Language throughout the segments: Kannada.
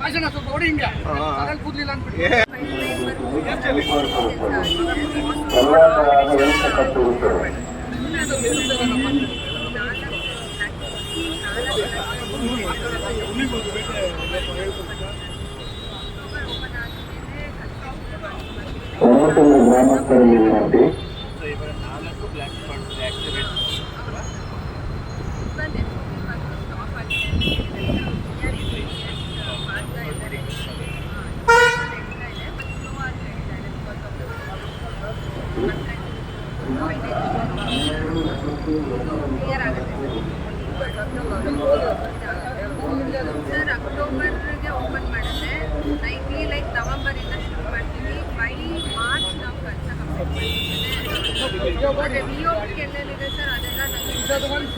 ಭಾಷಣ ಸ್ವಲ್ಪ ಹೊಡಿ ಹಿಂಗೆ. ಅದ್ರಲ್ಲಿ ಕೂದ್ಲಿಲ್ಲ ಅಂದ್ಬಿಟ್ಟು. ತರಹದ ವ್ಯವಸ್ಥೆ ಆಗುತ್ತೆ. ಸರ್ ಅಕ್ಟೋಬರ್ಗೆ ಓಪನ್ ಮಾಡಿದ್ರೆ ನೈನ್ಟಿ ಲೈಕ್ ನವಂಬರಿಂದ ಶುರು ಮಾಡ್ತೀವಿ. ಬೈ ಮಾರ್ಚ್ ನಾವು ಕೆಲಸ ಕಂಪ್ಲೀಟ್ ಮಾಡ್ತೀವಿ. ಸರ್ ಅದೆಲ್ಲ ನಡೀತಾ ಇದೆ ಸರ್ ಅಲ್ಲಿ ಲೆಟ್ರ್ ಹೋಗಿ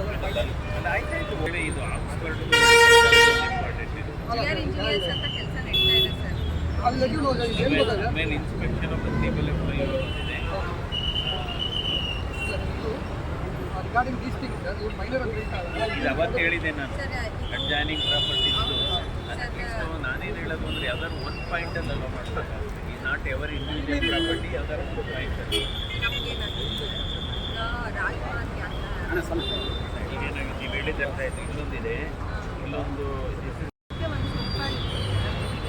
ಏನು ಗೊತ್ತಾಗ ಮೇನ್ ಇನ್ಸ್ಪೆಕ್ಷನ್ ಇದೆ ರಿಗಾರ್ಡಿಂಗ್ ದೀಸ್ ಥಿಂಗ್ಸ್ ಸರ್ ಇವ್ರು ಮೈನರ್ ಅಂತ ಹೇಳ್ತಾರೆ ಇದು ಅವತ್ತು ಹೇಳಿದೆ ನಾನು. ಸರ್ ಅಡ್ಜಾನಿಂಗ್ ಪ್ರಾಪರ್ಟೀಸ್ ನೆಕ್ಸ್ಟ್ ನಾನೇನು ಹೇಳೋದು ಅಂದ್ರೆ ಯಾವ್ದಾದ್ರು ಒಂದು ಪಾಯಿಂಟ್ ಅಲ್ಲಿ ಅಲೋ ಮಾಡ್ತಾರೆ ಈ ನಾಟ್ ಎವರ್ ಇಂಡಿವಿಜುವಲ್ ಪ್ರಾಪರ್ಟಿ ಯಾವ್ದಾದ್ರು ಒಂದು ಪಾಯಿಂಟ್ ಅಲ್ಲಿ. ನಮಗೇನಾಗುತ್ತೆ ರಾಜ್ಮಾರ್ಗ್ ಯಾತ್ರಾ ಈಗ ಏನಾಗುತ್ತೆ ನೀವು ಹೇಳಿದ ಅರ್ಥ ಆಯ್ತು. ಇಲ್ಲೊಂದಿದೆ. ಇಲ್ಲೊಂದು ಇದು ಅದಕ್ಕೆ ಒಂದು ಸ್ವಲ್ಪ ಈಗ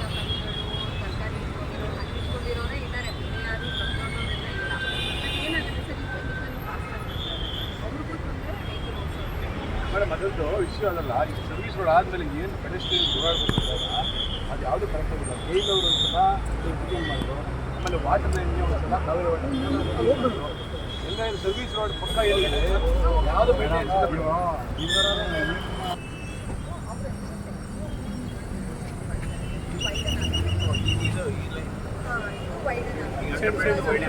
ಮರಿಗಳು ತರಕಾರಿ ಇಟ್ಕೊಂಡಿರೋ ಹಣ್ಣು ಇಟ್ಕೊಂಡಿರೋರೇ ಇದ್ದಾರೆ ಬೇರೆ ಯಾರು ತಂದೋರೋರೆಲ್ಲ ಇಲ್ಲ ಬಟ್ ಏನಾಗುತ್ತೆ ಸರ್ ಈ ವೆಹಿಕಲ್ ಫಾಸ್ಟ್ ಆಗ್ತದೆ ಅವ್ರಿಗೂ ತೊಂದರೆ ವೆಹಿಕಲ್ ಓಡಿಸೋದು ಮೇಡಮ್ ಅದೊಂದು ಇಶ್ಯೂ ಅದಲ್ಲ ಈ ಸರ್ವಿಸ್ಗಳು ಆದಮೇಲೆ ಏನು ಪೆಡೆಸ್ಟ್ರಿಯನ್ ಓಡಾಡ್ಬೇಕಿಲ್ಲ ಅದು ಯಾವುದು ಕರೆಕ್ಟ್ ಆಗಿಲ್ಲ ಗೈಲ್ ಅವರು ಒಂದ್ಸಲ ಬುಕಿಂಗ್ ಮಾಡಿದ್ರು ಆಮೇಲೆ ವಾಟರ್ ಲೈನ್ ಒಂದ್ಸಲ ಕಾವೇರಿ ವಾಟರ್ ಹೋಗ್ಬಿಟ್ರು ಎಲ್ಲ ಇದು ಸರ್ವಿಸ್ ರೋಡ್ ಪಕ್ಕ ಏನಿದೆ ಯಾವುದು ಮೇಂಟೆನೆನ್ಸ್ ಇಲ್ಲ ಬಿಡು ಇದು ಇಲ್ಲ ಹಾಂ ಇದು ವೈಡನ್ ಆಗುತ್ತೆ ಈಗ ಲೆಫ್ಟ್ ಸೈಡ್ ವೈಡ್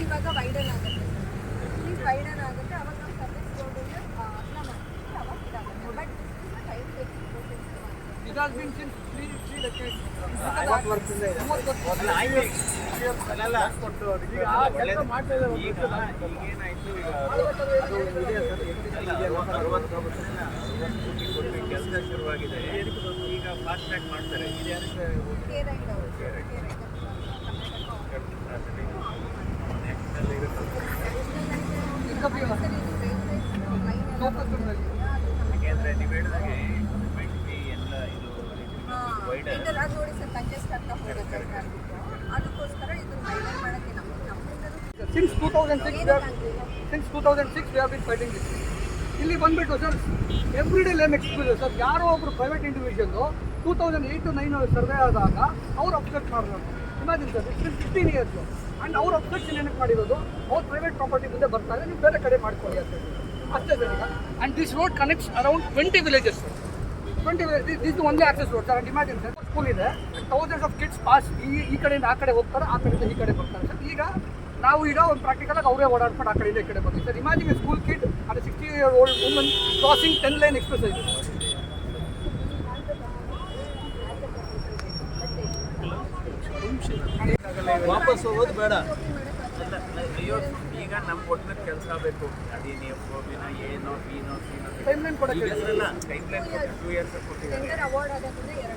ಇವಾಗ ವೈಡನ್ ಆಗುತ್ತೆ ಪ್ಲೀಸ್ ವೈಡನ್ ಆಗುತ್ತೆ ಅವಾಗ ನಾವು ಸರ್ವಿಸ್ ರೋಡಿಂದ ಅಪ್ಲ ಮಾಡ್ತೀವಿ ಅವಾಗ ಇದಾಗುತ್ತೆ but time it has been since three three decades ಅಲ್ಲಲ್ಲ ಕೊಟ್ಟು ಈಗ ಆ ಕೆಲಸ ಶುರುವಾಗಿದೆ ಈಗ ಫಾಸ್ಟ್ ಟ್ರ್ಯಾಕ್ ಮಾಡ್ತಾರೆ ಯಾಕೆಂದ್ರೆ ನೀವು ಹೇಳಿದಾಗೆ ಎಲ್ಲ ಇದು ವೈಡರ್ ಅದು ನೋಡಿ ಸರ್ ಕಂಜೆಸ್ಟ್ ಆಗ್ತಾ ಹೋಗುತ್ತೆ ಟ್ರಾಫಿಕ್ ಅದಕ್ಕೋಸ್ಕರ ಇದು ಮೈಂಟೈನ್ ಮಾಡೋಕ್ಕೆ ನಮ್ಮ ನಮ್ಮಿಂದಲೂ since two thousand six since two thousand six we have been fighting this ಇಲ್ಲಿ ಬಂದ್ಬಿಟ್ಟು sir every day lame excuse sir, ಯಾರೋ ಒಬ್ರು private individual two thousand eight to nine survey ಆದಾಗ ಅವ್ರು ಅಬ್ಜೆಕ್ಟ್ ಮಾಡಿರೋದು imagine sir it's fifteen years and ಅವ್ರು ಅಬ್ಜೆಕ್ಷನ್ ಏನಕ್ಕೆ ಮಾಡಿರೋದು? ಅವ್ರು ಪ್ರೈವೇಟ್ ಪ್ರಾಪರ್ಟಿ ಮುಂದೆ ಬರ್ತಾರೆ, ನೀವು ಬೇರೆ ಕಡೆ ಮಾಡ್ಕೊಳ್ಳಿ ಅಂತ. ಅಷ್ಟೇ ಸರ್ ಈಗ. And this road connects around twenty villages twenty this ಒಂದೇ access road sir and imagine sir school ಇದೆ ತೌಸಂಡ್ಸ್ ಆಫ್ ಕಿಡ್ಸ್ ಪಾಸ್ ಈ ಈ ಕಡೆಯಿಂದ ಆ ಕಡೆ ಹೋಗ್ತಾರೆ, ಆ ಕಡೆಯಿಂದ ಈ ಕಡೆ ಬರ್ತಾರೆ. ಸರ್ ಈಗ ನಾವು ಈಗ ಒಂದು ಪ್ರಾಕ್ಟಿಕಲ್ ಆಗಿ ಅವರೇ ಓಡಾಡ್ಕೊಂಡು ಆ ಕಡೆಯಿಂದ ಈ ಕಡೆ ಬರ್ತೀವಿ. ಸರ್ ಇಮ್ಯಾಜಿನ್ ಸ್ಕೂಲ್ ಕಿಡ್ ಅದು sixty year old woman crossing ten line express ಇದೆ ವಾಪಸ್ ಹೋಗೋದು ಬೇಡ. ಅಯ್ಯೋ ಈಗ ನಮ್ಮ ಒಟ್ಟಿನ ಕೆಲಸ ಬೇಕು ಅದೇ ನೀವು ಹೋಗಿನ ಏನೋ ಬಿನೋ ಸಿನೋ ಟೈಮ್ ಲೈನ್ ಕೊಡಕ್ಕೆ ಟೈಮ್ ಲೈನ್ ಟೂ ಇಯರ್ಸ್ ಕೊಟ್ಟಿದ್ದಾರೆ.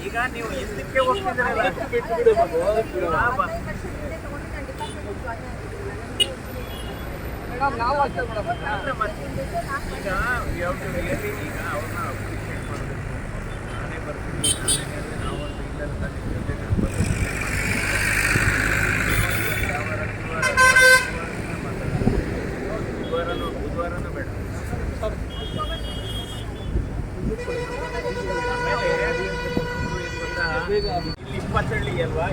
ಈಗ ನೀವು ಹಿಂದಕ್ಕೆ ಮೇಡಮ್ ನಾವು ಮೇಡಮ್. ಮತ್ತೆ ಈಗ ಯಾವ ಈಗ ಅವ್ರನ್ನ ಅಪ್ರಿಷಿಯೇಟ್ ಮಾಡಬೇಕು. ನಾನೇ ಬರ್ತೀನಿ ನಾನೇ ಹೇಳಿದ್ರೆ ನಾವೊಂದು ಇಲ್ಲ ಅಂತ ನಿಮ್ಮ ಜೊತೆ ನಾನು ಬರ್ತೀನಿ. ಯಾವ ವಾರ? ಗುರುವಾರ, ಗುರುವಾರನೇ ಮಾತಾಡೋದು. ಬುಧವಾರನೂ ಬುಧವಾರನೂ ಬೇಡ ಆಮೇಲೆ ಏನ್ ಗೊತ್ತಾ? ಇಲ್ಲಿ ಇಪ್ಪತ್ತಳ್ಳಿ ಅಲ್ವಾ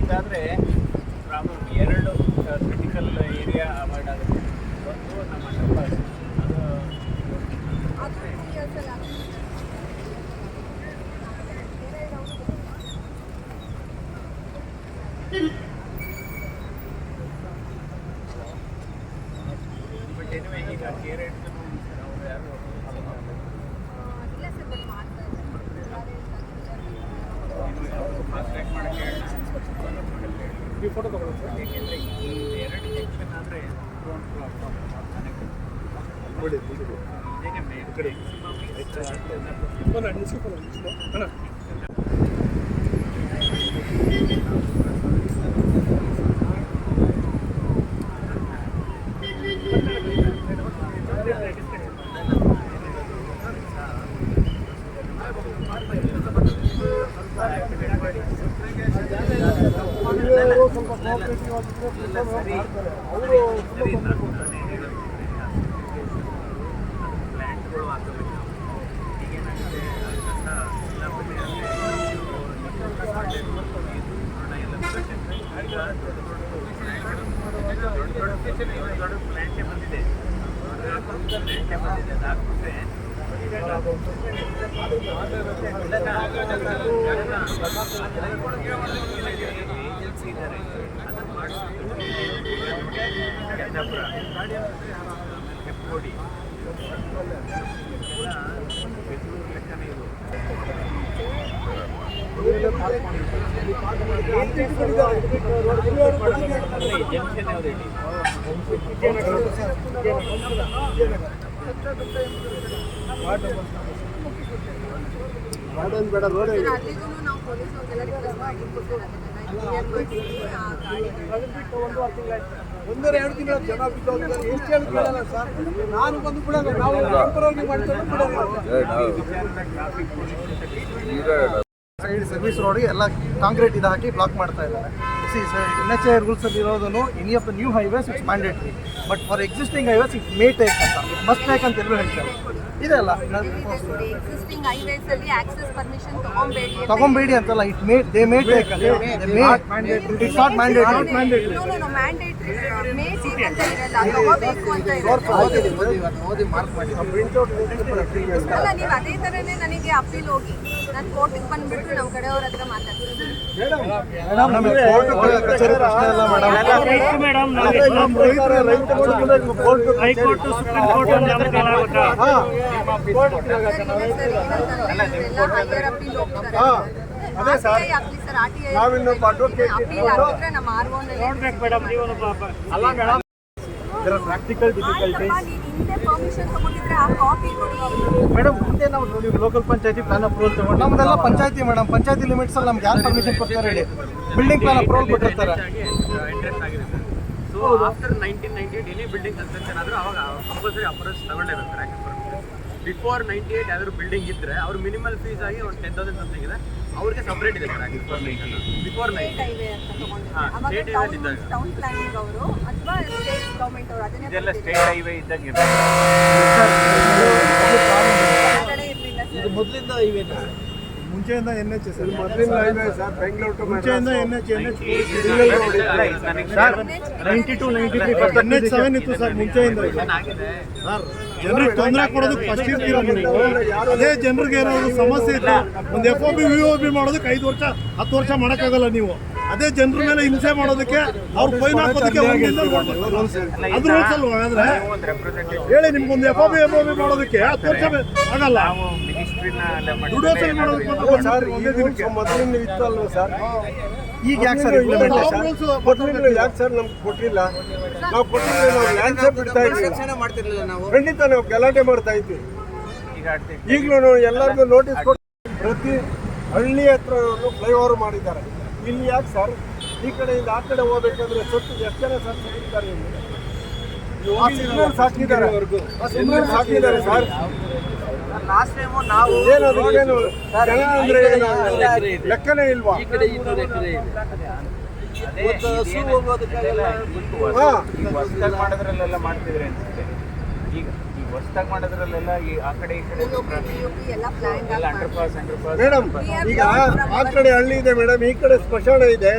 ಇದಾದ್ರೆ ಪ್ರಾಬ್ಲಮ್ ಎರಡು ಕ್ರಿಟಿಕಲ್ ಏರಿಯಾ ಅವಾಯ್ಡ್ ಆಗುತ್ತೆ ಒಂದು ನಮ್ಮ ಅಂಡರ್ಪಾಸ್ ಅದು ಅದು ಟೂ ಇಯರ್ಸಲ್ಲಿ ಆಗುತ್ತೆ ಬಟ್ ಎನಿವೆ ಈಗ ಕೇರ್ ಅವ್ರು ಯಾರು ಇಲ್ಲ ಸರ್ ಬಟ್ ಮಾಡ್ತಾ ಇದ್ದಾರೆ ಫಾಸ್ಟ್ ಟ್ರ್ಯಾಕ್ ಮಾಡಕ್ಕೆ ಹೇಳಿ ಈ ಫೋಟೋ ತಗೊಳ್ಳಿ ಸರ್ ಯಾಕೆಂದ್ರೆ ಈ ಎರಡು ಜಂಕ್ಷನ್ ಆದರೆ ನೋಡಿ ನೋಡಿ. ಇದೇನೆ ಮೇನ್ ಕಡೆ ಬನ್ನಿ, ನಿಲ್ಸಿ, ಬನ್ನಿ, ನಿಲ್ಸಿ. ಅಣ್ಣ. ಸ್ವಲ್ಪ cooperative ಆಗಿದ್ರೆ ಸ್ವಲ್ಪ ಮಾಡ್ತಾರೆ. ಅವರು ಸರಿ ನಾನು ನಾನೇ ಹೇಳೋದು ಪ್ಲ್ಯಾಂಟ್ಗಳು ಹಾಕಬೇಕು ಈಗೇನಾಗುತ್ತೆ ಕಸ ಎಲ್ಲ ಬರೀ ಅಲ್ಲೇ ನೋಡೋಣ ಎಲ್ಲ ಬರುತ್ತೆ. ಈಗ ದೊಡ್ಡ ಪ್ಲ್ಯಾಂಟೇ ಬಂದಿದೆ. ಇದ್ದಾರೆ ಅದನ್ನು ಮಾಡಿಸ್ಬೇಕು ಕೆಂದಾಪುರ ಹೆಪ್ಪೋಡಿ ಎಲ್ಲ ಬೆಂಗಳೂರು ಲೆಕ್ಕನೇ ಇದು ಅಲ್ಲ ಈ ಜಂಕ್ಷನ್ ಯಾವ್ದು ಹೇಳಿ ಮಾಡನ್ ಬೇಡ ರೋಡೇ ಸರ್ ಅಲ್ಲಿಗೂ ನಾವು ಪೊಲೀಸ್ ಅವ್ರಿಗೆಲ್ಲ ರಿಕ್ವೆಸ್ಟ್ ಮಾಡಿದ್ದು ಸರ್ ಅದನ್ನೆಲ್ಲ ಕ್ಲಿಯರ್ ಮಾಡಿಸಿ ಆ ಗಾಡಿಗಳು ಒಂದರ ಎರಡು ತಿಂಗಳ ಜನ ಬಿದ್ದೋಗಿದ್ದಾರೆ ಎಷ್ಟು ಸರ್ ನಾನು ಬಂದು ಬಿಡಲ್ಲ ನಾವು ಬಿಡಲ್ಲ ಸೈಡ್ ಸರ್ವಿಸ್ ರೋಡ್ಗೆ ಎಲ್ಲ ಕಾಂಕ್ರೀಟ್ ಇದು ಹಾಕಿ ಬ್ಲಾಕ್ ಮಾಡ್ತಾ ಇದ್ದಾರೆ. ಸಿ ಅಲ್ಲಿ ಎನ್ ಎಚ್ ಐ ರೂಲ್ಸಲ್ಲಿ ಇರೋದನ್ನು any of the new highways it's mandatory but for existing highways it may take ಅಂತ ಇಟ್ ಮಸ್ಟ್ ಟೇಕ್ ಅಂತ ಎಲ್ಲರೂ ಹೇಳ್ತಾರೆ ಇದೆಲ್ಲ ಎಕ್ಸಿಸ್ಟಿಂಗ್ ಹೈವೇಸ್ ಅಲ್ಲಿ ಆಕ್ಸೆಸ್ ಪರ್ಮಿಷನ್ ತಗೊಂಬೇಡಿ ಅಂತ ತಗೊಂಬೇಡಿ ಅಂತಲ್ಲ it may they may take ಅಂತ it's not mandatory mandatory may take ಅಂತ ಇರಲ್ಲ ತಗೋಬೇಕು ಅಂತ ಇರುತ್ತೆ ಅಲ್ಲ ನೀವು ಅದೇ ತರನೇ ನನಗೆ ಅಪೀಲ್ ಹೋಗಿ. ನಾನು ಕೋರ್ಟಿಗೆ ಬಂದ್ಬಿಟ್ಟು ನಮ್ಮ ಕಡೆಯವ್ರ ಹತ್ರ ಮಾತಾಡ್ತೀನಿ court high court supreme court ಅದೇ ಸರ್ ನಾವಿನ್ನು ಅಡ್ವೊಕೇಟ್ ನಮ್ಮ ನೋಡ್ಬೇಕು ಮೇಡಮ್ ನೀವು ಅಲ್ಲ ಮೇಡಮ್ ಪ್ರಾಕ್ಟಿಕಲ್ ಡಿಫಿಕಲ್ಟೀಸ್ ಮೇಡಮ್ ಮುಂದೆ ನಾವು ನೋಡಿ ಲೋಕಲ್ ಪಂಚಾಯತಿ ಪ್ಲಾನ್ ಅಪ್ರೂವಲ್ ತಗೊಂಡು ನಮ್ದೆಲ್ಲ ಪಂಚಾಯತಿ ಮೇಡಮ್ ಪಂಚಾಯತಿ ಲಿಮಿಟ್ಸ್ ಅಲ್ಲಿ ನಮ್ಗೆ ಯಾರು ಪರ್ಮಿಷನ್ ಕೊಡ್ತಾರೆ ಹೇಳಿ? ಬಿಲ್ಡಿಂಗ್ ಪ್ಲಾನ್ ಅಪ್ರೂವಲ್ ಕೊಟ್ಟಿರ್ತಾರೆ. ಇಂಟ್ರೆಸ್ಟ್ ಆಗಿದೆ sir. So after nineteen ninety eight any building construction ಆದರೂ ಅವಾಗ ಕಂಪಲ್ಸರಿ ಅಪ್ರೋಚ್ ತಗೊಳ್ಳೇಬೇಕು ಯಾಕೆ ಬಿಫೋರ್ ನೈಂಟಿ ಏಟ್ ಯಾವ್ದಾದ್ರು ಬಿಲ್ಡಿಂಗ್ ಇದ್ರೆ ಅವ್ರ ಮಿನಿಮಲ್ ಫೀಸ್ ಆಗಿ ಒಂದು ಟೆನ್ ತೌಸಂಡ್ ಸಮಥಿಂಗ್ ಇದೆ. ಅವ್ರಿಗೆ ಸಪ್ರೇಟ್ ಇದೆ ಸರ್ ಬಿಫೋರ್ ನೈಂಟಿ ಸ್ಟೇಟ್ ಇದ್ದಾಗ. ಟೌನ್ ಪ್ಲಾನಿಂಗ್ ಅವರು ಅಥವಾ ಅವರು ಅದನ್ನೇ ಇದೆಲ್ಲ ಸ್ಟೇಟ್ ಹೈವೇ ಇದ್ದಾಗ ಸರ್ ಮೊದಲಿಂದ ಹೈವೇ ಮುಂಚೆಯಿಂದ ಎನ್ ಎಚ್ ಸರ್ ಮೊದಲಿನ highway sir Bengaluru to ಮುಂಚೆಯಿಂದ N H N H sir ninety two ninety three N H seven ಇತ್ತು. ಸರ್ ಮುಂಚೆಯಿಂದ. ಆಗಿದೆ ಜನರಿಗೆ ತೊಂದರೆ ಕೊಡೋದಕ್ಕೆ ಫಸ್ಟ್ ಇರ್ತೀರ ನೀವು? ಅದೇ ಜನರಿಗೆ ಏನಾದ್ರು ಸಮಸ್ಯೆ ಇದೆ ಒಂದು F O B V O B ಮಾಡೋದಕ್ಕೆ ಐದು ವರ್ಷ ಹತ್ತು ವರ್ಷ ಮಾಡೋಕ್ಕಾಗಲ್ಲ ನೀವು. ಅದೇ ಜನರ ಮೇಲೆ ಹಿಂಸೆ ಮಾಡೋದಕ್ಕೆ ಅವ್ರು ಫೈನ್ ಹಾಕೋದಕ್ಕೆ ಅದ್ರ ಅದು ರೂಲ್ಸ್ ಅಲ್ವಾ ಹೇಳಿ ನಿಮ್ಗೊಂದು F O B F O B ಮಾಡೋದಕ್ಕೆ ಹತ್ತು ವರ್ಷ ಆಗಲ್ಲ. ವಸೂಲಿ ಮಾಡೋದಕ್ಕೆ ಸರ್ ಒಂದೇ ದಿನಕ್ಕೆ. ಮೊದಲಿನ ಇತ್ತು ಅಲ್ವಾ ಸರ್? ಈಗ ಯಾಕೆ ಸರ್ ಇಂಪ್ಲಿಮೆಂಟೇಷನ್ ಮೊದಲಿನ ಯಾಕೆ ಸರ್ ನಮ್ಗೆ ಕೊಟ್ಟಿಲ್ಲ? ನಾವು ಕೊಟ್ಟಿದ್ರೆ ನಾವು ಸೆಟ್ ಬಿಡ್ತಾ ಇದ್ವಿ. ಖಂಡಿತ ನಾವು ಗಲಾಟೆ ಮಾಡ್ತಾ ಇದ್ವಿ. ಈಗಲೂ ಎಲ್ಲರಿಗೂ ನೋಟಿಸ್ ಕೊಟ್ಟು ಪ್ರತಿ ಹಳ್ಳಿ ಹತ್ರ ಫ್ಲೈಓವರ್ ಮಾಡಿದ್ದಾರೆ. ಇಲ್ಲಿ ಯಾಕೆ ಸರ್? ಈ ಕಡೆಯಿಂದ ಆ ಕಡೆ ಹೋಗ್ಬೇಕಂದ್ರೆ ಸ್ವಲ್ಪ ಎಷ್ಟು ಜನ ಸರ್ ಹಾಕಿದ್ದಾರೆ ಸಿಗ್ನಲ್ಸ್ ಹಾಕಿದ್ದಾರೆ ಸರ್. ಲಾಸ್ಟ್ ಟೈಮ್ ನಾವು ಜನ ಅಂದ್ರೆ? ಲೆಕ್ಕನೇ ಇಲ್ವಾ? ಅದೇ ಕಡೆ ಹಾ. ಈಗ ಹೊಸ್ದಾಗಿ ಮಾಡೋದ್ರಲ್ಲೆಲ್ಲ ಮಾಡ್ತಿದ್ರೆ ಅನ್ಸುತ್ತೆ. ಈಗ ಈ ಹೊಸ್ದಾಗಿ ಮಾಡೋದ್ರಲ್ಲೆಲ್ಲ ಈ ಆ ಕಡೆ ಈ ಕಡೆ ಪ್ಲಾನ್ ಎಲ್ಲ underpass underpass madam ಈಗ ಆ ಕಡೆ ಹಳ್ಳಿ ಇದೆ ಮೇಡಮ್ ಈ ಕಡೆ ಸ್ಮಶಾನ ಇದೆ.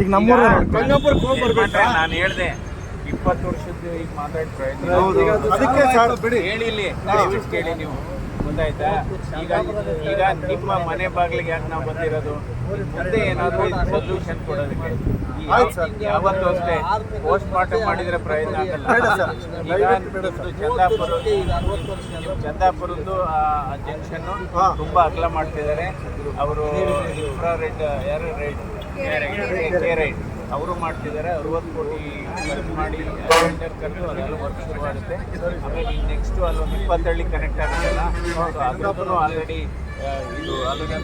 ಈಗ ನಮ್ಮೂರ ಗಂಗಾಪುರಕ್ಕೆ ಹೋಗಿ ಬರ್ಬೇಕಾ? ನಾನು ಹೇಳ್ದೆ. ಇಪ್ಪತ್ತು ವರ್ಷದ್ದು ಈಗ ಮಾತಾಡ್ತಾರೆ? ಅದಕ್ಕೆ ಸರ್ ಬಿಡಿ. ಹೇಳಿ ಕೇಳಿ ನೀವು. ಗೊತ್ತಾಯ್ತಾ? ಈಗ ಈಗ ನಿಮ್ಮ ಮನೆ ಬಾಗಿಲಿಗೆ ಯಾಕೆ ನಾವು ಬಂದಿರೋದು? ಮುಂದೆ ಏನಾದರೂ ಸೊಲ್ಯೂಷನ್ ಕೊಡೋದಕ್ಕೆ. ಈ ಆಯ್ತು ಸರ್. ಯಾವತ್ತೂ ಅಷ್ಟೇ ಪೋಸ್ಟ್ ಮಾರ್ಟಮ್ ಮಾಡಿದ್ರೆ ಪ್ರಯತ್ನ ಆಗಲ್ಲ. ಚಂದಾಪುರ ಚಂದಾಪುರದ್ದು ಆ ಜಂಕ್ಷನ್ ತುಂಬಾ ಅಗಲ ಮಾಡ್ತಿದ್ದಾರೆ. ಅವರು ಇನ್ಫ್ರಾರೆಡ್ ಯಾರು ರೈಟ್ ಕೆ ರೈಡ್ ಅವರು ಮಾಡ್ತಿದ್ದಾರೆ ಅರವತ್ತು ಕೋಟಿ ಖರ್ಚು ಮಾಡಿ ಟೆಂಡರ್ ಕರೆದು ಅದೆಲ್ಲ ವರ್ಕ್ ಶುರುವಾಗುತ್ತೆ ಆಮೇಲೆ ನೆಕ್ಸ್ಟ್ ಅಲ್ಲೊಂದು ಇಪ್ಪತ್ತಳ್ಳಿ ಕನೆಕ್ಟ್ ಆಗುತ್ತಲ್ಲ ಸೊ ಅದಕ್ಕೂ ಆಲ್ರೆಡಿ ಇದು ಆಲ್ರೆಡಿ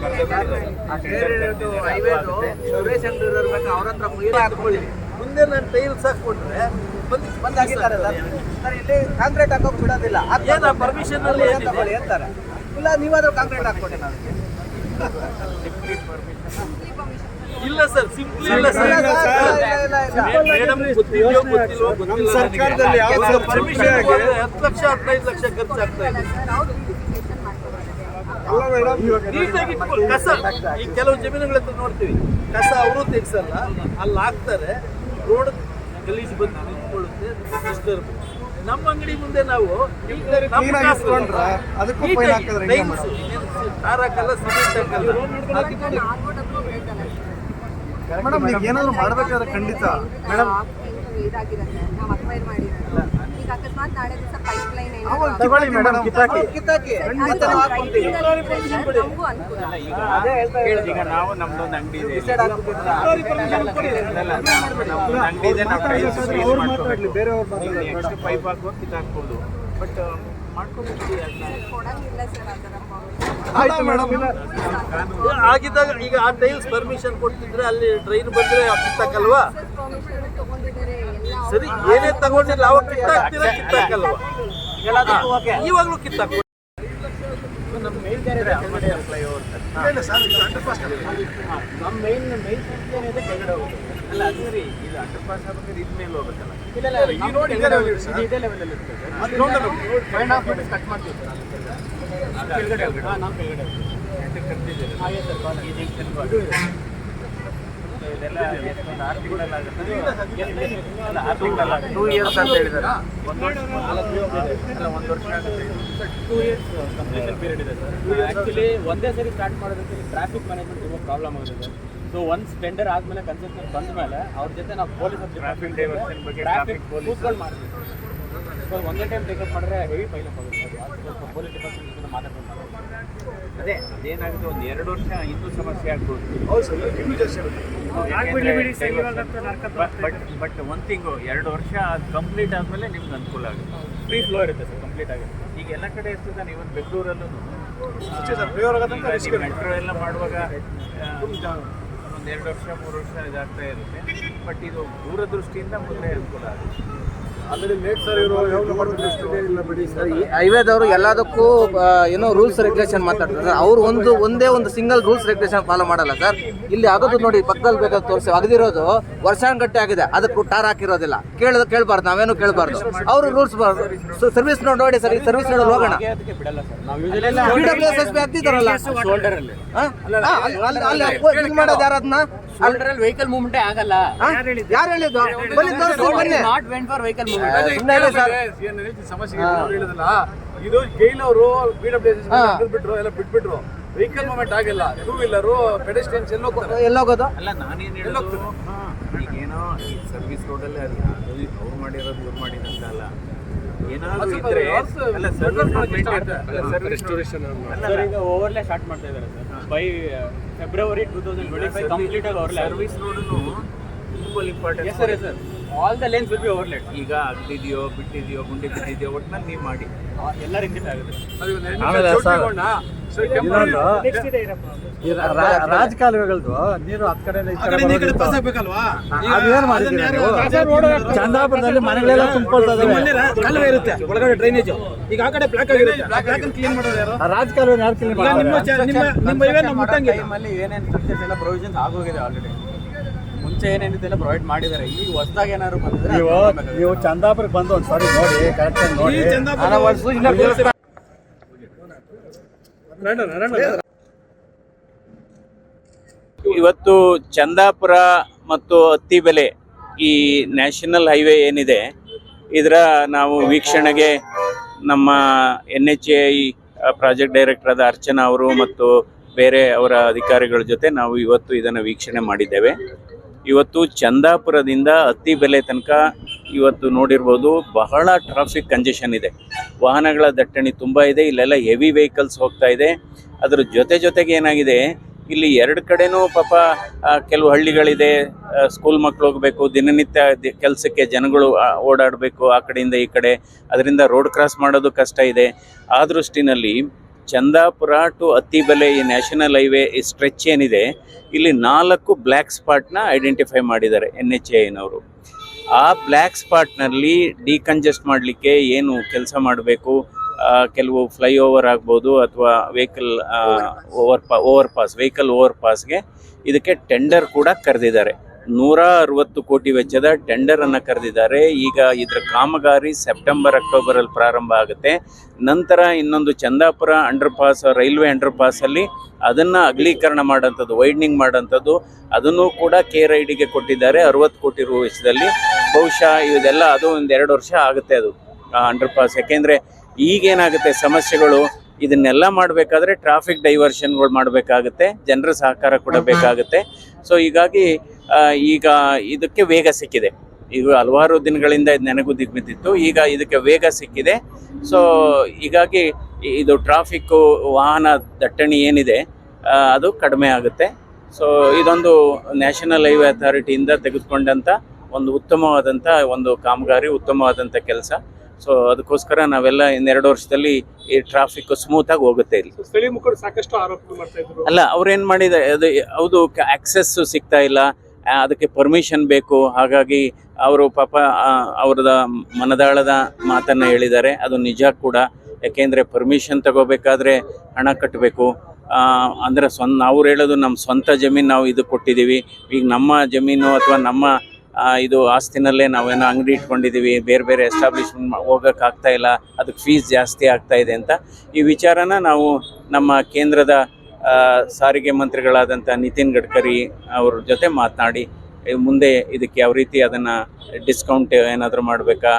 ಕರೆದು ಅವ್ರ ಹತ್ರ ಮುಂದೆ ನಾನು ಟೈಲ್ಸ್ ಹಾಕ್ಬಿಟ್ರೆ ಬಂದು ಬಂದು ಬಂದಾಗಿದ್ದಾರೆ ಸರ್ ಇಲ್ಲಿ ಕಾಂಕ್ರೀಟ್ ಹಾಕೋಕೆ ಬಿಡೋದಿಲ್ಲ. ಪರ್ಮಿಷನ್ ಅಲ್ಲಿ ಅಂತಾರೆ. ಇಲ್ಲ ನೀವಾದ್ರೂ ಕಾಂಕ್ರೀಟ್ ಹಾಕ್ಕೊಡಿ ನನಗೆ. ಇಲ್ಲ ಸರ್ ಸಿಂಪ್ಲಿ ಇಲ್ಲ ಸರ್. ಮೇಡಮ್ ಇಲ್ಲ, ಗೊತ್ತಿಲ್ವೋ ಗೊತ್ತಿಲ್ಲ. ಸರ್ಕಾರದಲ್ಲಿ ಯಾವ ಪರ್ಮಿಷನ್ ಹತ್ತು ಲಕ್ಷ ಹದಿನೈದು ಲಕ್ಷ ಖರ್ಚಾಗ್ತಾ ಇದೆ. ಅಲ್ಲ ಮೇಡಮ್ ಇವಾಗ ನೀಟಾಗಿ ಇಟ್ಕೊಳ್ಳಿ. ಕಸ ಈ ಕೆಲವು ಜಮೀನುಗಳ ಹತ್ರ ನೋಡ್ತೀವಿ. ಕಸ ಅವರು ತೆಗ್ಸಲ್ಲ ಅಲ್ಲಿ ಹಾಕ್ತಾರೆ. ರೋಡ್ ಗಲೀಜು ಬಂದು ನಿಂತ್ಕೊಳ್ಳುತ್ತೆ ಡಿಸ್ಟರ್ಬ್ ನಮ್ಮ ಅಂಗಡಿ ಮುಂದೆ ನಾವು ಹಾಕಲ್ಲ. ಸಿಮೆಂಟ್ ಏನಾದ್ರು ಮಾಡ್ಬೇಕಾದ್ರೆ ಖಂಡಿತ. ಮೇಡಮ್ ಈಗ ಅಕಸ್ಮಾತ್ ನಾಳೆ ದಿವಸ ಪೈಪ್ ಲೈನ್ ಅವಾಗ ತಗೊಳ್ಳಿ ಮೇಡಮ್ ಕಿತ್ತಾಕಿ. ಕಿತ್ತಾಕಿ. ಖಂಡಿತ ನಮಗೂ ಅನುಕೂಲ. ಈಗ ಈಗ ನಾವು ನಮ್ದೊಂದು ಅಂಗಡಿ ಇದೆ. ಅಂಗಡಿ ನಾವು ಟೈಲ್ಸ್ ನೀವು ಪೈಪ್ ಕಿತ್ತಾಕ್ಬೋದು. ಬಟ್ ಮಾಡ್ಕೊಬೇಕು ಅದನ್ನ ಕೊಡಂಗಿಲ್ಲ ಸರ್ ಆ ಥರ ಆಯ್ತು ಮೇಡಮ್ ಆಗಿದ್ದಾಗ ಈಗ ಆ ಟೈಲ್ಸ್ ಪರ್ಮಿಷನ್ ಕೊಡ್ತಿದ್ರೆ ಅಲ್ಲಿ ಟ್ರೈನ್ ಬಂದ್ರೆ ಕಿತ್ತಾಕಲ್ವಾ? ಪರ್ಮಿಷನ್ ತಗೊಂಡಿದ್ದಾರೆ. ಎಲ್ಲ ಸರಿ ಏನೇ ತಗೊಂಡಿಲ್ಲ ಅವಾಗ ಕಿತ್ತಾಕ್ತಿರ ಕಿತ್ತಾಕಲ್ವ? ಇವಾಗ್ಲೂ ಕಿತ್ತಾಕ ನಮ್ಮ ಮೈನ್ ಮೈನ್ ಏನಿದೆ ಕೆಳಗಡೆ ಹೋಗುತ್ತೆ. ಅಲ್ಲ ಅದು ಸರಿ ಇದು ಅಂಡರ್ ಪಾಸ್ ಆಗ್ಬೇಕಾದ್ರೆ ಇದ್ ಮೇಲೆ ಹೋಗುತ್ತಲ್ಲ? ಇಲ್ಲ ಇದೇ ಇದು ಇದೇ ಅಲ್ಲಿ ಇರ್ತದೆ. ಫೈವ್ ಹಾಫ್ ಕಟ್ ಮಾಡ್ತೀವಿ ಸರ್ ಕೆಳಗಡೆ ಹಾಂ ನಾವು ಕೆಳಗಡೆ ಹಾಗೆ ಸರ್ ಜಂಕ್ಷನ್ ಇದೆಲ್ಲ ಎಷ್ಟೊಂದು ಆರು ತಿಂಗಳಲ್ಲಿ ಆಗುತ್ತೆ ಅಲ್ಲ ಆರು ತಿಂಗಳಲ್ಲಿ ಟೂ ಇಯರ್ಸ್ ಅಂತ ಹೇಳಿದ್ದಾರೆ. ಒಂದು ವರ್ಷ ಅಲ್ಲ ಒಂದು ವರ್ಷ ಆಗುತ್ತೆ. ಟೂ ಇಯರ್ಸ್ ಕಂಪ್ಲೀಷನ್ ಪೀರಿಯಡ್ ಇದೆ ಸರ್ ಆ್ಯಕ್ಚುಲಿ ಒಂದೇ ಸರಿ ಸ್ಟಾರ್ಟ್ ಮಾಡೋದಕ್ಕೆ ಟ್ರಾಫಿಕ್ ಮ್ಯಾನೇಜ್ಮೆಂಟ್ ತುಂಬ ಪ್ರಾಬ್ಲಮ್ ಆಗುತ್ತೆ ಸರ್ ಸೊ ಒನ್ಸ್ ಟೆಂಡರ್ ಆದಮೇಲೆ ಕನ್ಸೆಷನ್ ಬಂದ ಮೇಲೆ ಅವ್ರ ಜೊತೆ ನಾವು ಪೊಲೀಸ್ ಟ್ರಾಫಿಕ್ ಬಗ್ಗೆ. ಕೂತ್ಕೊಂಡು ಮಾಡ್ತೀವಿ ಸೊ ಒಂದೇ ಟೈಮ್ ಟೇಕಪ್ ಮಾಡಿದ್ರೆ ಹೆವಿ ಫೈಲಪ್ ಆಗುತ್ತೆ ಪೊಲೀಸ್ ಡಿಪಾರ್ಟ್ಮೆಂಟ್ ಜೊತೆ ಮಾತಾಡ್ಕೊಂಡು ಅದೇ ಅದೇನಾಗುತ್ತೆ ಒಂದು ಎರಡು ವರ್ಷ ಇನ್ನೂ ಸಮಸ್ಯೆ ಆಗ್ಬೋದು. ಬಟ್ ಬಟ್ ಒನ್ ತಿಂಗು ಎರಡು ವರ್ಷ ಕಂಪ್ಲೀಟ್ ಆದಮೇಲೆ ನಿಮ್ಗೆ ಅನುಕೂಲ ಆಗುತ್ತೆ. ಫ್ರೀ ಫ್ಲೋ ಇರುತ್ತೆ ಸರ್ ಕಂಪ್ಲೀಟ್ ಆಗುತ್ತೆ ಈಗ ಎಲ್ಲ ಕಡೆ ಇರ್ತದೆ ಬೆಂಗಳೂರಲ್ಲೂ ಆಗೋದಂತ risk ಇರುತ್ತೆ. ಮೆಟ್ರೋ ಎಲ್ಲ ಮಾಡುವಾಗ ಒಂದು ಎರಡು ವರ್ಷ ಮೂರು ವರ್ಷ ಇದಾಗ್ತಾ ಇರುತ್ತೆ ಬಟ್ ಇದು ದೂರದೃಷ್ಟಿಯಿಂದ ಮುಂದೆ ಅನುಕೂಲ ಆಗುತ್ತೆ ಹೈವೇದವರು ಎಲ್ಲದಕ್ಕೂ ಏನೋ ರೂಲ್ಸ್ ರೆಗ್ಯುಲೇಷನ್ ಮಾತಾಡ್ತಾರೆ ಸರ್ ಅವ್ರು ಒಂದು ಒಂದೇ ಒಂದು ಸಿಂಗಲ್ ರೂಲ್ಸ್ ರೆಗ್ಯುಲೇಷನ್ ಫಾಲೋ ಮಾಡಲ್ಲ ಸರ್ ಇಲ್ಲಿ ಆಗೋದು ನೋಡಿ ಪಕ್ಕದಲ್ಲಿ ಬೇಕಾದ್ರೆ ತೋರಿಸಿ ಅಗದಿರೋದು ವರ್ಷಾನುಗಟ್ಟೆ ಆಗಿದೆ ಅದಕ್ಕೆ ಟಾರ್ ಹಾಕಿರೋದಿಲ್ಲ ಕೇಳೋದು ಕೇಳಬಾರ್ದು ನಾವೇನು ಕೇಳಬಾರ್ದು ಅವರು ರೂಲ್ಸ್ ಸರ್ವಿಸ್ ನೋಡಿ ನೋಡಿ ಸರ್ ಈ ಸರ್ವಿಸ್ ನೋಡಲು ಹೋಗೋಣ ಮಾಡೋದು ಯಾರು ಅದನ್ನ ವೆಹಿಕಲ್ ಮೂವ್ಮೆಂಟ್ ಆಗಲ್ಲ. ಯಾರು ಹೇಳಿದ್ದು? ಬನ್ನಿ ತೋರಿಸ್ತೀನಿ ಬನ್ನಿ. ನಾಟ್ ವೆಂಟ್ ಫಾರ್ ವೆಹಿಕಲ್ ಹೇಳಿ ಸರ್. ಸಮಸ್ಯೆ ಇದು ಬಿ ಡಬ್ಲ್ಯೂ ಬಿಟ್ರು ಎಲ್ಲ ಬಿಟ್ಬಿಟ್ರು. ವೆಹಿಕಲ್ ಮೂವ್ಮೆಂಟ್ ಆಗಿಲ್ಲ. ಟೂ ವೀಲರು ಪೆಡೆಸ್ಟ್ರಿಯನ್ಸ್ ಎಲ್ಲ ಹೋಗ್ತಾರೆ? ಎಲ್ಲೋಗೋದು? ಅಲ್ಲ ನಾನೇನು ಹೇಳೋದು? ಈಗೇನೋ ಈ ಸರ್ವಿಸ್ ರೋಡಲ್ಲಿ ಅದು ಅವ್ರು ಮಾಡಿರೋದು ಇವ್ರು ಮಾಡಿದಂತ ಅಲ್ಲ. ಏನಾದ್ರು ಇದ್ರೆ ಅಲ್ಲ control ಸರ್ವಿಸ್ ಸರ್. ಈಗ ಓವರ್ಲೇ ಸ್ಟಾರ್ಟ್ ಮಾಡ್ತಾ ಇದ್ದಾರೆ sir. By February two thousand twenty five complete ಆಗಿ overlay service ರೋಡನ್ನು equal as importance sir as sir all the lanes will be overlaid ಈಗ ಅಗ್ದಿದೆಯೋ ಬಿಟ್ಟಿದೆಯೋ ಗುಂಡಿ ಬಿಟ್ಟಿದೆಯೋ ಒಟ್ಟಿನಲ್ಲಿ ನೀವು ಮಾಡಿ. ಎಲ್ಲ ರಿಂಗಿಟ್ ಆಗುತ್ತೆ. ಆಮೇಲೆ ಸರ್ ಈ ರಾ- ರಾ- ರಾಜಕಾಲುವೆಗಳದ್ದು ನೀರು ಹತ್ ಕಡೆ? ಚಂದಾಪುರದಲ್ಲಿ ಮನೆಗಳೆಲ್ಲ ತುಂಬಿಕೊಳ್ತಾ ಇರುತ್ತೆ. ಒಳಗಡೆ ಡ್ರೈನೇಜ್ ಈಗ ಆ ಕಡೆ ಬ್ಲಾಕ್ ಆಗಿರುತ್ತೆ. ಕ್ಲೀನ್ ಮಾಡೋದು ಯಾರು? ಆ ರಾಜಕಾಲುವೆ ಯಾರು ಕ್ಲೀನ್ ನಿಮ್ಮ ನಿಮ್ಮ ಏನೇನು ಪ್ರೊವಿಷನ್ಸ್ ಆಗೋಗಿದೆ ಆಲ್ರೆಡಿ ಮುಂಚೆ ಏನೇನಿದೆ ಪ್ರೊವೈಡ್ ಮಾಡಿದ್ದಾರೆ. ಈಗ ಹೊಸದಾಗಿ ಏನಾದ್ರು ಬಂದಿದ್ರೆ ನೀವು ನೀವು ಚಂದಾಪುರಕ್ಕೆ ಬಂದು ಒಂದು ಸಾರಿ ನೋಡಿ ಕರೆಕ್ಟ್ ನೋಡಿ. ಇವತ್ತು ಚಂದಾಪುರ ಮತ್ತು ಅತ್ತಿಬೆಲೆ ಈ ನ್ಯಾಷನಲ್ ಹೈವೇ ಏನಿದೆ ಇದರ ನಾವು ವೀಕ್ಷಣೆಗೆ ನಮ್ಮ N H A project director ಆದ ಅರ್ಚನಾ ಅವರು ಮತ್ತು ಬೇರೆ ಅವರ ಅಧಿಕಾರಿಗಳ ಜೊತೆ ನಾವು ಇವತ್ತು ಇದನ್ನು ವೀಕ್ಷಣೆ ಮಾಡಿದ್ದೇವೆ. ಇವತ್ತು ಚಂದಾಪುರದಿಂದ ಅತ್ತಿ ಬೆಲೆ ತನಕ ಇವತ್ತು ನೋಡಿರ್ಬೋದು ಬಹಳ ಟ್ರಾಫಿಕ್ ಕಂಜೆಷನ್ ಇದೆ. ವಾಹನಗಳ ದಟ್ಟಣೆ ತುಂಬ ಇದೆ, ಇಲ್ಲೆಲ್ಲ ಹೆವಿ ವೆಹಿಕಲ್ಸ್ ಹೋಗ್ತಾ ಇದೆ. ಅದರ ಜೊತೆ ಜೊತೆಗೆ ಏನಾಗಿದೆ, ಇಲ್ಲಿ ಎರಡು ಕಡೆನೂ ಪಾಪ ಕೆಲವು ಹಳ್ಳಿಗಳಿದೆ ಸ್ಕೂಲ್ ಮಕ್ಕಳು ಹೋಗಬೇಕು, ದಿನನಿತ್ಯ ಕೆಲಸಕ್ಕೆ ಜನಗಳು ಓಡಾಡಬೇಕು ಆ ಕಡೆಯಿಂದ ಈ ಕಡೆ. ಅದರಿಂದ ರೋಡ್ ಕ್ರಾಸ್ ಮಾಡೋದು ಕಷ್ಟ ಇದೆ. ಆ ದೃಷ್ಟಿನಲ್ಲಿ ಚಂದಾಪುರ ಟು ಅತ್ತಿಬೆಲೆ ಈ ನ್ಯಾಷನಲ್ ಹೈವೇ ಈ ಸ್ಟ್ರೆಚ್ ಏನಿದೆ, ಇಲ್ಲಿ ನಾಲ್ಕು ಬ್ಲ್ಯಾಕ್ ಸ್ಪಾಟ್ನ ಐಡೆಂಟಿಫೈ ಮಾಡಿದ್ದಾರೆ ಎನ್ ಎಚ್ ಎನವರು ಆ ಬ್ಲ್ಯಾಕ್ ಸ್ಪಾಟ್ನಲ್ಲಿ ಡಿಕಂಜೆಸ್ಟ್ ಮಾಡಲಿಕ್ಕೆ ಏನು ಕೆಲಸ ಮಾಡಬೇಕು ಕೆಲವು ಫ್ಲೈಓವರ್ ಆಗ್ಬೋದು ಅಥವಾ ವೆಹಿಕಲ್ ಓವರ್ ಪಾ ಓವರ್ ಪಾಸ್ ವೆಹಿಕಲ್ ಓವರ್ ಪಾಸ್ಗೆ ಇದಕ್ಕೆ ಟೆಂಡರ್ ಕೂಡ ಕರೆದಿದ್ದಾರೆ. ನೂರ ಅರವತ್ತು ಕೋಟಿ ವೆಚ್ಚದ ಟೆಂಡರ್ ಅನ್ನು ಕರೆದಿದ್ದಾರೆ. ಈಗ ಇದರ ಕಾಮಗಾರಿ ಸೆಪ್ಟೆಂಬರ್ ಅಕ್ಟೋಬರ್ ಅಲ್ಲಿ ಪ್ರಾರಂಭ ಆಗುತ್ತೆ. ನಂತರ ಇನ್ನೊಂದು Chandapura under pass railway under ಅಲ್ಲಿ ಅದನ್ನು ಅಗಲೀಕರಣ ಮಾಡೋಂಥದ್ದು ವೈಡ್ನಿಂಗ್ ಮಾಡೋಂಥದ್ದು. ಅದನ್ನು ಕೂಡ ಕೆ ಆರ್ ಐ ಡಿಗೆ ಕೊಟ್ಟಿದ್ದಾರೆ ಅರವತ್ತು ಕೋಟಿ ರು ವೆಚ್ಚದಲ್ಲಿ. ಬಹುಶಃ ಇದೆಲ್ಲ ಅದು ಒಂದು ಎರಡು ವರ್ಷ ಆಗುತ್ತೆ ಅದು ಅಂಡರ್ ಪಾಸ್ ಯಾಕೆಂದರೆ ಈಗೇನಾಗುತ್ತೆ ಸಮಸ್ಯೆಗಳು? ಇದನ್ನೆಲ್ಲ ಮಾಡಬೇಕಾದ್ರೆ ಟ್ರಾಫಿಕ್ ಡೈವರ್ಷನ್ಗಳು ಮಾಡಬೇಕಾಗುತ್ತೆ. ಜನರ ಸಹಕಾರ ಕೂಡ ಬೇಕಾಗುತ್ತೆ. ಸೊ ಹೀಗಾಗಿ ಈಗ ಇದಕ್ಕೆ ವೇಗ ಸಿಕ್ಕಿದೆ. ಈಗ ಹಲವಾರು ದಿನಗಳಿಂದ ಇದು ನೆನಗು ದಿಗ್ಬಿದ್ದಿತ್ತು. ಈಗ ಇದಕ್ಕೆ ವೇಗ ಸಿಕ್ಕಿದೆ. ಸೊ ಹೀಗಾಗಿ ಇದು ಟ್ರಾಫಿಕ್ಕು ವಾಹನ ದಟ್ಟಣೆ ಏನಿದೆ ಅದು ಕಡಿಮೆ ಆಗುತ್ತೆ. ಸೊ ಇದೊಂದು ನ್ಯಾಷನಲ್ ಹೈವೇ ಅಥಾರಿಟಿಯಿಂದ ತೆಗೆದುಕೊಂಡಂಥ ಒಂದು ಉತ್ತಮವಾದಂಥ ಒಂದು ಕಾಮಗಾರಿ ಉತ್ತಮವಾದಂಥ ಕೆಲಸ. ಸೊ ಅದಕ್ಕೋಸ್ಕರ ನಾವೆಲ್ಲ ಇನ್ನೆರಡು ವರ್ಷದಲ್ಲಿ ಈ ಟ್ರಾಫಿಕ್ ಸ್ಮೂತಾಗಿ ಹೋಗುತ್ತೆ ಇಲ್ಲಿ. ಸ್ಥಳೀಯ ಮುಖಂಡರು ಸಾಕಷ್ಟು ಆರೋಪ ಮಾಡ್ತಾ ಇದ್ರು. ಅಲ್ಲ ಅವ್ರೇನು ಮಾಡಿದ ಅದು ಹೌದು ಆಕ್ಸೆಸ್ ಸಿಗ್ತಾ ಇಲ್ಲ. ಅದಕ್ಕೆ ಪರ್ಮಿಷನ್ ಬೇಕು. ಹಾಗಾಗಿ ಅವರು ಪಾಪ ಅವ್ರದ ಮನದಾಳದ ಮಾತನ್ನು ಹೇಳಿದ್ದಾರೆ. ಅದು ನಿಜ ಕೂಡ. ಯಾಕೆಂದರೆ ಪರ್ಮಿಷನ್ ತಗೋಬೇಕಾದ್ರೆ ಹಣ ಕಟ್ಟಬೇಕು ಅಂದರೆ ಸ್ವಂತ ಅವ್ರು ಹೇಳೋದು ನಮ್ಮ ಸ್ವಂತ ಜಮೀನು ನಾವು ಇದು ಕೊಟ್ಟಿದ್ದೀವಿ. ಈಗ ನಮ್ಮ ಜಮೀನು ಅಥವಾ ನಮ್ಮ ಇದು ಆಸ್ತಿನಲ್ಲೇ ನಾವೇನೋ ಅಂಗಡಿ ಇಟ್ಕೊಂಡಿದ್ದೀವಿ. ಬೇರೆ ಬೇರೆ ಎಸ್ಟಾಬ್ಲಿಷ್ಮೆಂಟ್ ಹೋಗೋಕ್ಕಾಗ್ತಾಯಿಲ್ಲ ಅದಕ್ಕೆ ಫೀಸ್ ಜಾಸ್ತಿ ಆಗ್ತಾ ಇದೆ ಅಂತ ಈ ವಿಚಾರನ ನಾವು ನಮ್ಮ ಕೇಂದ್ರದ ಸಾರಿಗೆ ಮಂತ್ರಿಗಳಾದಂಥ ನಿತಿನ್ ಗಡ್ಕರಿ ಅವ್ರ ಜೊತೆ ಮಾತನಾಡಿ ಮುಂದೆ ಇದಕ್ಕೆ ಯಾವ ರೀತಿ ಅದನ್ನು ಡಿಸ್ಕೌಂಟ್ ಏನಾದರೂ ಮಾಡಬೇಕಾ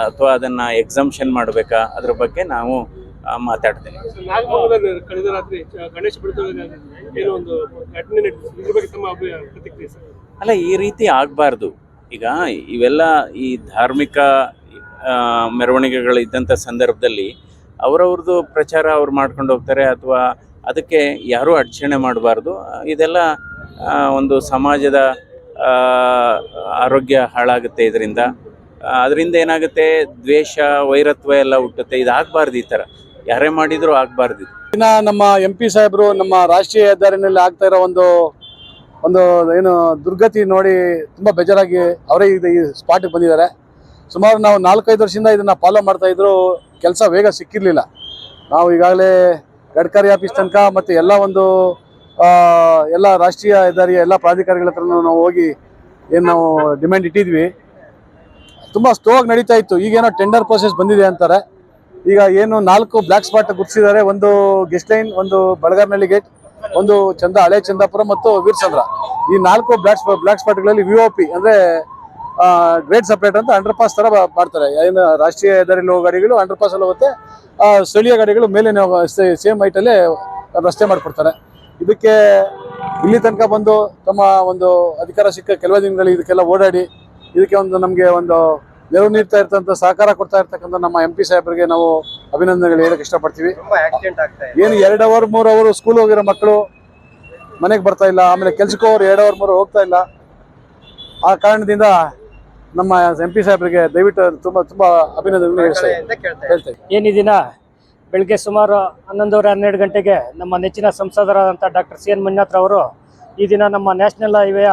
ಅಥವಾ ಅದನ್ನು ಎಕ್ಸಮ್ಷನ್ ಮಾಡಬೇಕಾ ಅದ್ರ ಬಗ್ಗೆ ನಾವು ಮಾತಾಡ್ತೀನಿ ಅಲ್ಲ ಈ ರೀತಿ ಆಗಬಾರ್ದು. ಈಗ ಇವೆಲ್ಲ ಈ ಧಾರ್ಮಿಕ ಮೆರವಣಿಗೆಗಳು ಇದ್ದಂಥ ಸಂದರ್ಭದಲ್ಲಿ ಅವರವ್ರದ್ದು ಪ್ರಚಾರ ಅವ್ರು ಮಾಡ್ಕೊಂಡು ಹೋಗ್ತಾರೆ ಅಥವಾ ಅದಕ್ಕೆ ಯಾರೂ ಅಡಚಣೆ ಮಾಡಬಾರ್ದು. ಇದೆಲ್ಲ ಒಂದು ಸಮಾಜದ ಆರೋಗ್ಯ ಹಾಳಾಗುತ್ತೆ ಇದರಿಂದ. ಅದರಿಂದ ಏನಾಗುತ್ತೆ? ದ್ವೇಷ, ವೈರತ್ವ ಎಲ್ಲ ಹುಟ್ಟುತ್ತೆ. ಇದು ಆಗಬಾರ್ದು ಈ ಥರ. ಯಾರೇ ಮಾಡಿದರೂ ಆಗಬಾರ್ದು ಇನ್ನ ನಮ್ಮ ಎಂ ಪಿ ಸಾಹೇಬರು ನಮ್ಮ ರಾಷ್ಟ್ರೀಯ ಹೆದ್ದಾರಿನಲ್ಲಿ ಆಗ್ತಾ ಇರೋ ಒಂದು ಒಂದು ಏನು ದುರ್ಗತಿ ನೋಡಿ ತುಂಬ ಬೇಜಾರಾಗಿ ಅವರೇ ಇದು ಈ ಸ್ಪಾಟಿಗೆ ಬಂದಿದ್ದಾರೆ. ಸುಮಾರು ನಾವು ನಾಲ್ಕೈದು ವರ್ಷದಿಂದ ಇದನ್ನು ಫಾಲೋ ಮಾಡ್ತಾಯಿದ್ರು ಕೆಲಸ ವೇಗ ಸಿಕ್ಕಿರಲಿಲ್ಲ. ನಾವು ಈಗಾಗಲೇ ಗಡ್ಕರಿ ಆಫೀಸ್ ತನಕ ಮತ್ತು ಎಲ್ಲ ಒಂದು ಎಲ್ಲ ರಾಷ್ಟ್ರೀಯ ಹೆದ್ದಾರಿಯ ಎಲ್ಲ ಪ್ರಾಧಿಕಾರಿಗಳ ಹತ್ರ ನಾವು ಹೋಗಿ ಏನು ನಾವು ಡಿಮ್ಯಾಂಡ್ ಇಟ್ಟಿದ್ವಿ. ತುಂಬ ಸ್ಲೋವಾಗಿ ನಡೀತಾ ಇತ್ತು. ಈಗೇನೋ ಟೆಂಡರ್ ಪ್ರೊಸೆಸ್ ಬಂದಿದೆ ಅಂತಾರೆ. ಈಗ ಏನು ನಾಲ್ಕು ಬ್ಲ್ಯಾಕ್ ಸ್ಪಾಟ್ ಗುರುತಿಸಿದ್ದಾರೆ ಒಂದು ಗೆಸ್ಟ್ ಲೈನ್ ಒಂದು ಬೆಳಗಾವಿನಲ್ಲಿ ಗೇಟ್ ಒಂದು ಚಂದ ಹಳೆ ಚಂದಾಪುರ ಮತ್ತು ವೀರಸಂದ್ರ. ಈ ನಾಲ್ಕು ಬ್ಲ್ಯಾಕ್ ಬ್ಲ್ಯಾಕ್ ಸ್ಪಾಟ್ಗಳಲ್ಲಿ ವಿ ಒ ಪಿ ಅಂದರೆ ಗ್ರೇಟ್ ಸಪ್ರೇಟ್ ಅಂತ ಅಂಡರ್ ಪಾಸ್ ತರ ಮಾಡ್ತಾರೆ. ಏನು ರಾಷ್ಟ್ರೀಯ ಹೆದ್ದಾರಿಲಿ ಹೋಗೋ ಗಾಡಿಗಳು ಅಂಡರ್ ಪಾಸಲ್ಲಿ ಹೋಗುತ್ತೆ. ಆ, ಸ್ಥಳೀಯ ಗಾಡಿಗಳು ಮೇಲೆ ಸೇಮ್ ಹೈಟಲ್ಲೇ ರಸ್ತೆ ಮಾಡಿಕೊಡ್ತಾರೆ. ಇದಕ್ಕೆ ಇಲ್ಲಿ ತನಕ ಬಂದು ತಮ್ಮ ಒಂದು ಅಧಿಕಾರ ಸಿಕ್ಕ ಕೆಲವೇ ದಿನಗಳಲ್ಲಿ ಇದಕ್ಕೆಲ್ಲ ಓಡಾಡಿ ಇದಕ್ಕೆ ಒಂದು ನಮಗೆ ಒಂದು ನೆರವು ನೀಡ್ತಾ ಇರ್ತಂತ ಸಹಕಾರ ಕೊಡ್ತಾ ಇರ್ತಕ್ಕಂಥ ನಮ್ಮ ಎಂ ಪಿ ಸಾಹೇಬರಿಗೆ ನಾವು ಅಭಿನಂದನೆಗಳು ಹೇಳಕ್ ಇಷ್ಟಪಡ್ತೀವಿ. ಏನು ಎರಡು ಅವರ್ ಮೂರು ಅವರು ಸ್ಕೂಲ್ ಹೋಗಿರೋ ಮಕ್ಕಳು ಮನೆಗೆ ಬರ್ತಾ ಇಲ್ಲ. ಆಮೇಲೆ ಕೆಲ್ಸಕ್ಕೆ ಹೋಗೋರು ಎರಡು ಅವರ್ ಮೂರು ಹೋಗ್ತಾ ಇಲ್ಲ. ಆ ಕಾರಣದಿಂದ ನಮ್ಮ ಎಂ ಪಿ ಸಾಹೇಬರಿಗೆ ದಯವಿಟ್ಟು ತುಂಬ ತುಂಬ ಅಭಿನಂದನೆ ಏನಿದಿನ ಹೇಳ್ತಾ ಏನು ಈ ಬೆಳಗ್ಗೆ ಸುಮಾರು ಹನ್ನೊಂದುವರೆ ಹನ್ನೆರಡು ಗಂಟೆಗೆ ನಮ್ಮ ನೆಚ್ಚಿನ ಸಂಸದರಾದಂಥ ಡಾಕ್ಟರ್ ಸಿ ಎನ್ ಮಂಜುನಾಥ್ರವರು ಈ ದಿನ ನಮ್ಮ ನ್ಯಾಷನಲ್ ಹೈವೇಯ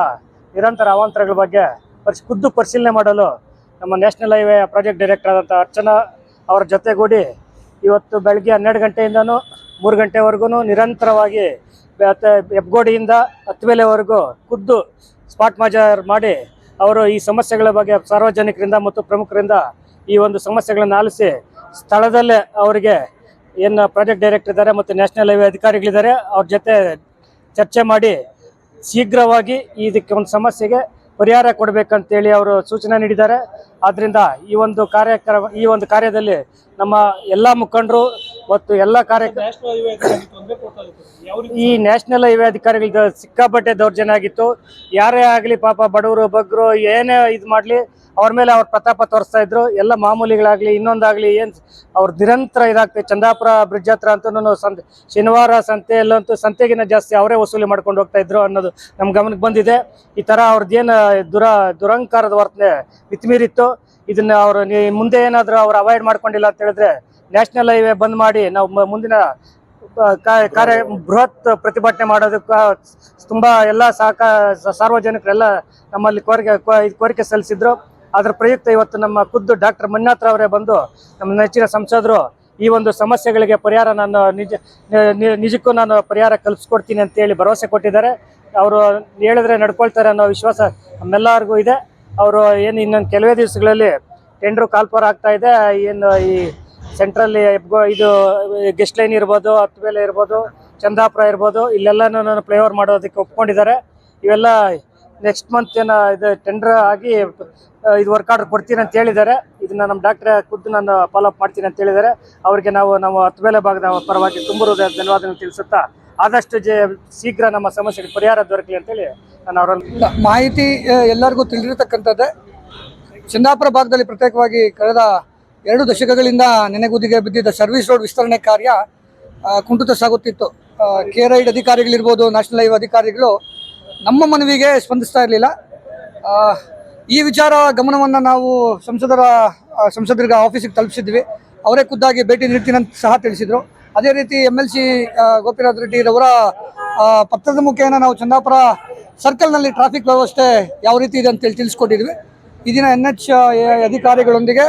ನಿರಂತರ ಅವಾಂತರಗಳ ಬಗ್ಗೆ ಪರಿಶ್ ಖುದ್ದು ಪರಿಶೀಲನೆ ಮಾಡಲು ನಮ್ಮ ನ್ಯಾಷನಲ್ ಹೈವೇಯ ಪ್ರಾಜೆಕ್ಟ್ ಡೈರೆಕ್ಟರ್ ಆದಂಥ ಅರ್ಚನಾ ಅವರ ಜೊತೆಗೂಡಿ ಇವತ್ತು ಬೆಳಗ್ಗೆ ಹನ್ನೆರಡು ಗಂಟೆಯಿಂದನೂ ಮೂರು ಗಂಟೆವರೆಗೂ ನಿರಂತರವಾಗಿ ಮತ್ತೆ ಹೆಬ್ಗೋಡಿಯಿಂದ ಹತ್ತುವೆಲೆವರೆಗೂ ಖುದ್ದು ಸ್ಪಾಟ್ ಮಾಜರ್ ಮಾಡಿ ಅವರು ಈ ಸಮಸ್ಯೆಗಳ ಬಗ್ಗೆ ಸಾರ್ವಜನಿಕರಿಂದ ಮತ್ತು ಪ್ರಮುಖರಿಂದ ಈ ಒಂದು ಸಮಸ್ಯೆಗಳನ್ನು ಆಲಿಸಿ ಸ್ಥಳದಲ್ಲೇ ಅವರಿಗೆ ಏನು ಪ್ರಾಜೆಕ್ಟ್ ಡೈರೆಕ್ಟರ್ ಇದ್ದಾರೆ ಮತ್ತು ನ್ಯಾಷನಲ್ ಹೈವೇ ಅಧಿಕಾರಿಗಳಿದ್ದಾರೆ, ಅವ್ರ ಜೊತೆ ಚರ್ಚೆ ಮಾಡಿ ಶೀಘ್ರವಾಗಿ ಇದಕ್ಕೆ ಒಂದು ಸಮಸ್ಯೆಗೆ ಪರಿಹಾರ ಕೊಡಬೇಕಂತೇಳಿ ಅವರು ಸೂಚನೆ ನೀಡಿದ್ದಾರೆ. ಆದ್ದರಿಂದ ಈ ಒಂದು ಕಾರ್ಯಕ್ರಮ, ಈ ಒಂದು ಕಾರ್ಯದಲ್ಲಿ ನಮ್ಮ ಎಲ್ಲ ಮುಖಂಡರು ಮತ್ತು ಎಲ್ಲ ಕಾರ್ಯಕ್ರಮ ಈ ನ್ಯಾಷನಲ್ ಹೈವೇ ಅಧಿಕಾರಿಗಳಿಗೆ ಸಿಕ್ಕಾಪಟ್ಟೆ ದೌರ್ಜನ್ಯ ಆಗಿತ್ತು. ಯಾರೇ ಆಗಲಿ ಪಾಪ ಬಡವರು ಬಗ್ಗರು ಏನೇ ಇದು ಮಾಡಲಿ ಅವ್ರ ಮೇಲೆ ಅವ್ರ ಪ್ರತಾಪ ತೋರಿಸ್ತಾ ಇದ್ರು. ಎಲ್ಲ ಮಾಮೂಲಿಗಳಾಗಲಿ ಇನ್ನೊಂದಾಗಲಿ ಏನು ಅವ್ರ ನಿರಂತರ ಇದಾಗ್ತದೆ. ಚಂದಾಪುರ ಬ್ರಿಡ್ಜ್ ಹತ್ರ ಅಂತೂ ಸಂತೆ ಶನಿವಾರ ಸಂತೆಯಲ್ಲಂತೂ ಸಂತೆಗಿನ ಜಾಸ್ತಿ ಅವರೇ ವಸೂಲಿ ಮಾಡ್ಕೊಂಡು ಹೋಗ್ತಾ ಇದ್ರು ಅನ್ನೋದು ನಮ್ಮ ಗಮನಕ್ಕೆ ಬಂದಿದೆ. ಈ ಥರ ಅವ್ರದ್ದೇನು ದುರ ದುರಂಕಾರದ ವರ್ತನೆ ಮಿತಿಮೀರಿತ್ತು. ಇದನ್ನ ಅವರು ಮುಂದೆ ಏನಾದರೂ ಅವ್ರು ಅವಾಯ್ಡ್ ಮಾಡ್ಕೊಂಡಿಲ್ಲ ಅಂತ ಹೇಳಿದ್ರೆ ನ್ಯಾಷನಲ್ ಹೈವೇ ಬಂದ್ ಮಾಡಿ ನಾವು ಮುಂದಿನ ಕಾರ್ಯ ಬೃಹತ್ ಪ್ರತಿಭಟನೆ ಮಾಡೋದಕ್ಕೆ ತುಂಬಾ ಎಲ್ಲ ಸಹಕ ಸಾರ್ವಜನಿಕರೆಲ್ಲ ನಮ್ಮಲ್ಲಿ ಕೋರಿಕೆ ಕೋರಿಕೆ ಸಲ್ಲಿಸಿದ್ರು. ಅದರ ಪ್ರಯುಕ್ತ ಇವತ್ತು ನಮ್ಮ ಖುದ್ದು ಡಾಕ್ಟರ್ ಮಂಜುನಾಥ್ ಅವರೇ ಬಂದು ನಮ್ಮ ನೆಚ್ಚಿನ ಸಂಸದರು ಈ ಒಂದು ಸಮಸ್ಯೆಗಳಿಗೆ ಪರಿಹಾರ ನಾನು ನಿಜ ನಿಜಕ್ಕೂ ನಾನು ಪರಿಹಾರ ಕಲ್ಪಿಸ್ಕೊಡ್ತೀನಿ ಅಂತೇಳಿ ಭರವಸೆ ಕೊಟ್ಟಿದ್ದಾರೆ. ಅವರು ಹೇಳಿದ್ರೆ ನಡ್ಕೊಳ್ತಾರೆ ಅನ್ನೋ ವಿಶ್ವಾಸ ನಮ್ಮೆಲ್ಲರಿಗೂ ಇದೆ. ಅವರು ಏನು ಇನ್ನೊಂದು ಕೆಲವೇ ದಿವಸಗಳಲ್ಲಿ ಟೆಂಡ್ರು ಕಾಲ್ಪಾರ ಆಗ್ತಾ ಇದೆ. ಏನು ಈ ಸೆಂಟ್ರಲ್ಲಿ ಇದು ಗೆಸ್ಟ್ ಲೈನ್ ಇರ್ಬೋದು ಹತ್ತು ಮೇಲೆ ಇರ್ಬೋದು, ಚಂದಾಪುರ ಇರ್ಬೋದು, ಇಲ್ಲೆಲ್ಲನೂ ಓವರ್ ಮಾಡೋದಕ್ಕೆ ಒಪ್ಕೊಂಡಿದ್ದಾರೆ. ಇವೆಲ್ಲ ನೆಕ್ಸ್ಟ್ ಮಂತ್ ಏನೋ ಇದು ಟೆಂಡರ್ ಆಗಿ ಇದು ವರ್ಕ್ ಆರ್ಡರ್ ಕೊಡ್ತೀನಿ ಅಂತ ಹೇಳಿದ್ದಾರೆ. ಇದನ್ನ ನಮ್ಮ ಡಾಕ್ಟ್ರೆ ಖುದ್ದು ನಾನು ಫಾಲೋ ಅಪ್ ಮಾಡ್ತೀನಿ ಅಂತ ಹೇಳಿದ್ದಾರೆ. ಅವರಿಗೆ ನಾವು ನಮ್ಮ ಹತ್ತು ಮೇಲೆ ಭಾಗದ ಪರವಾಗಿ ತುಂಬ ಧನ್ಯವಾದ ತಿಳಿಸುತ್ತಾ, ಆದಷ್ಟು ಜೆ, ಶೀಘ್ರ ನಮ್ಮ ಸಮಸ್ಯೆಗೆ ಪರಿಹಾರ ದೊರಕಲಿ ಅಂತೇಳಿ ನಾನು ಅವರ ಮಾಹಿತಿ ಎಲ್ಲರಿಗೂ ತಿಳಿದಿರತಕ್ಕಂಥದ್ದೇ. ಚಂದಾಪುರ ಭಾಗದಲ್ಲಿ ಪ್ರತ್ಯೇಕವಾಗಿ ಕಳೆದ ಎರಡು ದಶಕಗಳಿಂದ ನೆನೆಗುದಿಗೆ ಬಿದ್ದಿದ್ದ ಸರ್ವಿಸ್ ರೋಡ್ ವಿಸ್ತರಣೆ ಕಾರ್ಯ ಕುಂಠಿತ ಸಾಗುತ್ತಿತ್ತು ಕೆ ರೈಡ್ ಅಧಿಕಾರಿಗಳಿರ್ಬೋದು ನ್ಯಾಷನಲ್ ಹೈವೇ ಅಧಿಕಾರಿಗಳು ನಮ್ಮ ಮನವಿಗೆ ಸ್ಪಂದಿಸ್ತಾ ಇರಲಿಲ್ಲ. ಈ ವಿಚಾರ ಗಮನವನ್ನು ನಾವು ಸಂಸದರ ಸಂಸದರಿಗೆ ಆಫೀಸಿಗೆ ತಲುಪಿಸಿದ್ವಿ. ಅವರೇ ಖುದ್ದಾಗಿ ಭೇಟಿ ನೀಡ್ತೀನಿ ಅಂತ ಸಹ ತಿಳಿಸಿದರು. ಅದೇ ರೀತಿ ಎಂ ಎಲ್ ಸಿ ಗೋಪಿನಾಥ್ ರೆಡ್ಡಿರವರ ರವರ ಪತ್ರದ ಮುಖೇನ ನಾವು ಚಂದಾಪುರ ಸರ್ಕಲ್ನಲ್ಲಿ ಟ್ರಾಫಿಕ್ ವ್ಯವಸ್ಥೆ ಯಾವ ರೀತಿ ಇದೆ ಅಂತೇಳಿ ತಿಳಿಸ್ಕೊಟ್ಟಿದ್ವಿ. ಈ ದಿನ ಎನ್ ಎಚ್ ಅಧಿಕಾರಿಗಳೊಂದಿಗೆ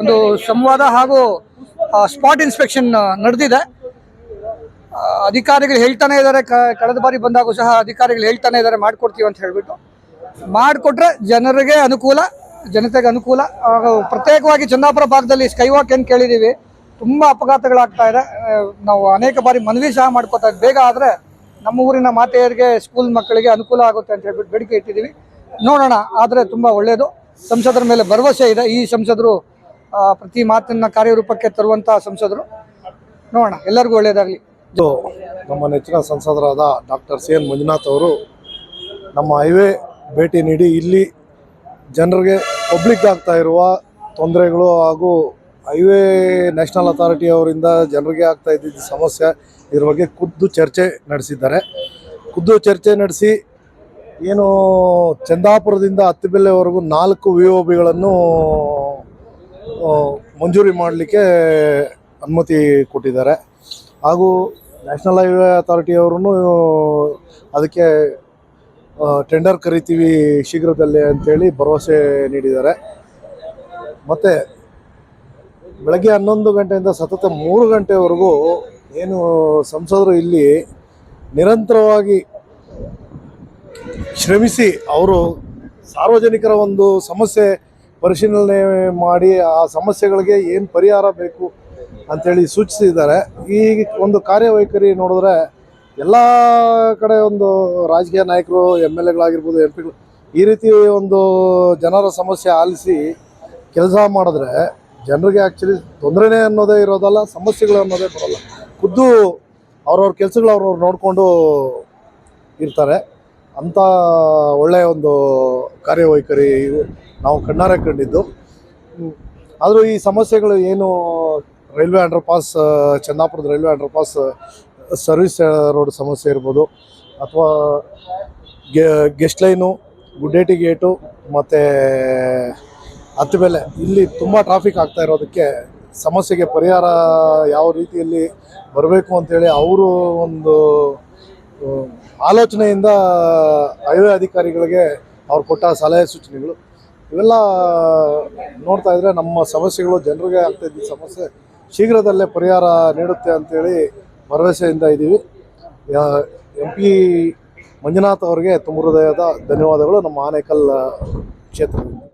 ಒಂದು ಸಂವಾದ ಹಾಗೂ ಸ್ಪಾಟ್ ಇನ್ಸ್ಪೆಕ್ಷನ್ ನಡೆದಿದೆ. ಅಧಿಕಾರಿಗಳು ಹೇಳ್ತಾನೆ ಇದ್ದಾರೆ. ಕಳೆದ ಬಾರಿ ಬಂದಾಗೂ ಸಹ ಅಧಿಕಾರಿಗಳು ಹೇಳ್ತಾನೆ ಇದ್ದಾರೆ. ಮಾಡಿಕೊಡ್ತೀವಿ ಅಂತ ಹೇಳ್ಬಿಟ್ಟು. ಮಾಡಿಕೊಟ್ರೆ ಜನರಿಗೆ ಅನುಕೂಲ, ಜನತೆಗೆ ಅನುಕೂಲ. ಪ್ರತ್ಯೇಕವಾಗಿ ಚಂದಾಪುರ ಭಾಗದಲ್ಲಿ ಸ್ಕೈವಾಕ್ ಏನು ಕೇಳಿದ್ದೀವಿ ತುಂಬ ಅಪಘಾತಗಳಾಗ್ತಾ ಇದೆ. ನಾವು ಅನೇಕ ಬಾರಿ ಮನವಿ ಸಹ ಮಾಡ್ಕೋತಾ ಬೇಗ ಆದರೆ ನಮ್ಮ ಊರಿನ ಮಾತೆಯರಿಗೆ ಸ್ಕೂಲ್ ಮಕ್ಕಳಿಗೆ ಅನುಕೂಲ ಆಗುತ್ತೆ ಅಂತ ಹೇಳ್ಬಿಟ್ಟು ಬೇಡಿಕೆ ಇಟ್ಟಿದ್ದೀವಿ. ನೋಡೋಣ, ಆದರೆ ತುಂಬ ಒಳ್ಳೆಯದು ಸಂಸದರ ಮೇಲೆ ಭರವಸೆ ಇದೆ. ಈ ಸಂಸದರು ಪ್ರತಿ ಮಾತನ್ನ ಕಾರ್ಯರೂಪಕ್ಕೆ ತರುವಂತಹ ಸಂಸದರು. ನೋಡೋಣ, ಎಲ್ಲರಿಗೂ ಒಳ್ಳೆಯದಾಗಲಿ ನಮ್ಮ ನೆಚ್ಚಿನ ಸಂಸದರಾದ ಡಾಕ್ಟರ್ ಸಿ ಎನ್ ಮಂಜುನಾಥ್ ಅವರು ನಮ್ಮ ಹೈವೇ ಭೇಟಿ ನೀಡಿ, ಇಲ್ಲಿ ಜನರಿಗೆ ಪಬ್ಲಿಕ್ ಆಗ್ತಾ ಇರುವ ತೊಂದರೆಗಳು ಹಾಗೂ ಹೈವೇ ನ್ಯಾಷನಲ್ ಅಥಾರಿಟಿ ಅವರಿಂದ ಜನರಿಗೆ ಆಗ್ತಾ ಇದ್ದಿದ್ದ ಸಮಸ್ಯೆ ಇದ್ರ ಬಗ್ಗೆ ಖುದ್ದು ಚರ್ಚೆ ನಡೆಸಿದ್ದಾರೆ. ಖುದ್ದು ಚರ್ಚೆ ನಡೆಸಿ ಏನು ಚಂದಾಪುರದಿಂದ ಹತ್ತಿಬೆಲ್ಲೆವರೆಗೂ ನಾಲ್ಕು ವಿ ಒ ಬಿಗಳನ್ನು ಮಂಜೂರಿ ಮಾಡಲಿಕ್ಕೆ ಅನುಮತಿ ಕೊಟ್ಟಿದ್ದಾರೆ. ಹಾಗೂ ನ್ಯಾಷನಲ್ ಹೈವೇ ಅಥಾರಿಟಿಯವರು ಅದಕ್ಕೆ ಟೆಂಡರ್ ಕರಿತೀವಿ ಶೀಘ್ರದಲ್ಲೇ ಅಂತೇಳಿ ಭರವಸೆ ನೀಡಿದ್ದಾರೆ. ಮತ್ತು ಬೆಳಗ್ಗೆ ಹನ್ನೊಂದು ಗಂಟೆಯಿಂದ ಸತತ ಮೂರು ಗಂಟೆವರೆಗೂ ಏನು ಸಂಸದರು ಇಲ್ಲಿ ನಿರಂತರವಾಗಿ ಶ್ರಮಿಸಿ ಅವರು ಸಾರ್ವಜನಿಕರ ಒಂದು ಸಮಸ್ಯೆ ಪರಿಶೀಲನೆ ಮಾಡಿ ಆ ಸಮಸ್ಯೆಗಳಿಗೆ ಏನು ಪರಿಹಾರ ಬೇಕು ಅಂಥೇಳಿ ಸೂಚಿಸಿದ್ದಾರೆ. ಈ ಒಂದು ಕಾರ್ಯವೈಖರಿ ನೋಡಿದ್ರೆ ಎಲ್ಲ ಕಡೆ ಒಂದು ರಾಜಕೀಯ ನಾಯಕರು ಎಂ ಎಲ್ ಎಗಳಾಗಿರ್ಬೋದು, ಎಂ ಪಿಗಳು ಈ ರೀತಿ ಒಂದು ಜನರ ಸಮಸ್ಯೆ ಆಲಿಸಿ ಕೆಲಸ ಮಾಡಿದ್ರೆ ಜನರಿಗೆ ಆ್ಯಕ್ಚುಲಿ ತೊಂದರೆನೇ ಅನ್ನೋದೇ ಇರೋದಲ್ಲ, ಸಮಸ್ಯೆಗಳು ಅನ್ನೋದೇ ಬರೋಲ್ಲ. ಖುದ್ದು ಅವ್ರವ್ರ ಕೆಲಸಗಳು ಅವ್ರವ್ರು ನೋಡಿಕೊಂಡು ಇರ್ತಾರೆ. ಅಂಥ ಒಳ್ಳೆಯ ಒಂದು ಕಾರ್ಯವೈಖರಿ ನಾವು ಕಣ್ಣಾರೆ ಕಂಡಿದ್ದು. ಆದರೂ ಈ ಸಮಸ್ಯೆಗಳು ಏನು railway under pass ಚಂದಾಪುರದ railway under pass service road ಸಮಸ್ಯೆ ಇರ್ಬೋದು, ಅಥವಾ ಗೆಸ್ಟ್ ಲೈನು, ಗುಡ್ಡೇಟಿ ಗೇಟು, ಮತ್ತು ಹತ್ತುಬೆಲೆ ಇಲ್ಲಿ ತುಂಬ ಟ್ರಾಫಿಕ್ ಆಗ್ತಾ ಇರೋದಕ್ಕೆ ಸಮಸ್ಯೆಗೆ ಪರಿಹಾರ ಯಾವ ರೀತಿಯಲ್ಲಿ ಬರಬೇಕು ಅಂತೇಳಿ ಅವರು ಒಂದು ಆಲೋಚನೆಯಿಂದ ಹೈವೇ ಅಧಿಕಾರಿಗಳಿಗೆ ಅವ್ರು ಕೊಟ್ಟ ಸಲಹೆ ಸೂಚನೆಗಳು. ಇವೆಲ್ಲ ನೋಡ್ತಾ ಇದ್ರೆ ನಮ್ಮ ಸಮಸ್ಯೆಗಳು ಜನರಿಗೆ ಆಗ್ತಾ ಇದ್ದ ಸಮಸ್ಯೆ. ಶೀಘ್ರದಲ್ಲೇ ಪರಿಹಾರ ನೀಡುತ್ತೆ ಅಂತೇಳಿ ಭರವಸೆಯಿಂದ ಇದ್ದೀವಿ. ಎಂ ಪಿ ಮಂಜುನಾಥ್ ಅವರಿಗೆ ತುಂಬ ಹೃದಯದ ಧನ್ಯವಾದಗಳು. ನಮ್ಮ ಆನೇಕಲ್ ಕ್ಷೇತ್ರದಿಂದ